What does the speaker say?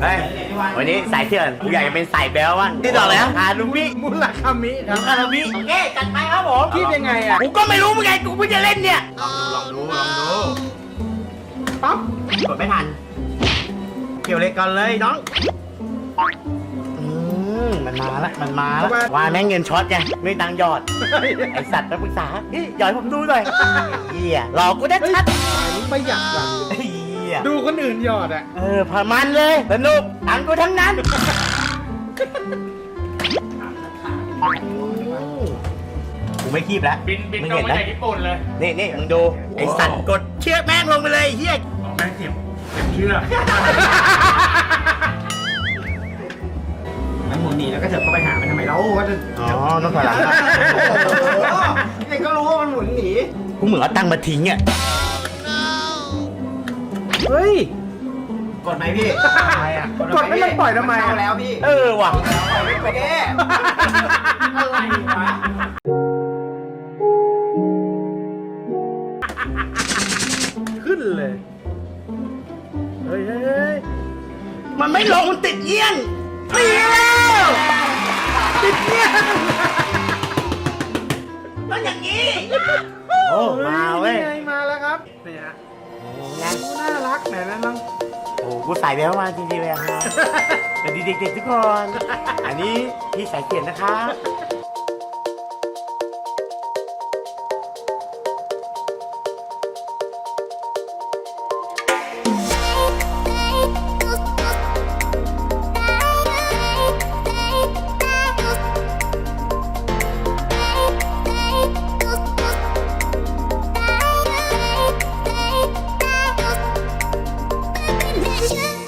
เฮ้ยวันนี้สายเถื่อนกูอยากจะเป็นสายแบลว่างที่ต่อเลยนะฮารุมิมุลคามิครับฮารุมิโอเคจัดไปครับผมคิดยังไงอะกูก็ไม่รู้เหมือนกันกูเพิ่งจะเล่นเนี่ยลองดูลองดูปั๊บกดไม่ทันเกี่ยวเล็กก่อนเลยน้องอืมมันมาละมันมาละว่าแม่งเงินช็อตไงไม่ตังค์หยอด ไอสัตว์มาปรึกษาเฮ้ยหยอดให้ผมดูหน่อยเฮียหลอกกูได้ชัดอันนี้ประหยัดว่ะ เฮียดูคนอื่นหยอดอะ เออพามันเลยสนุกตังค์กูทั้งนั้นกูไม่คีบแล้วบินบินมึงตรงเห็นมานะจากญี่ปุ่นเลยนี่นี่มึงดูไอสัตว์กดเชือกแม่งลงไปเลยเฮียอ๋อแม่งเสียบเสียบเชือกแล้วหมุนหนีแล้วก็เถิบเข้าไปหามันทำไมเราก็จะอ๋อต้องถอยหลังเด็กก็รู้ว่ามันหมุนหนีกูเหมือนเอาตังค์มาทิ้งอะ เฮ้ย กดไหมพี่อะไรอะกดให้มันปล่อยทำไมอะ เข้าแล้วพี่เออว่ะ ปล่อยไม่ไปแน่อะไรวะขึ้นเลย เฮ้ยเฮ้ยเฮ้ยมันไม่ลงมันติดเงี้ยนตีแล้วติดเงี้ยนต้องอย่างนี้ โอ้ มาเว้ยนี่ไงมาแล้วครับ นี่ฮะ นะ น่ารักไหนนะน้องโอ้กูใส่แววมาจริงๆเลยอะฮะสวัสดีเด็กๆทุกคน อันนี้พี่สายเขียนนะครั บ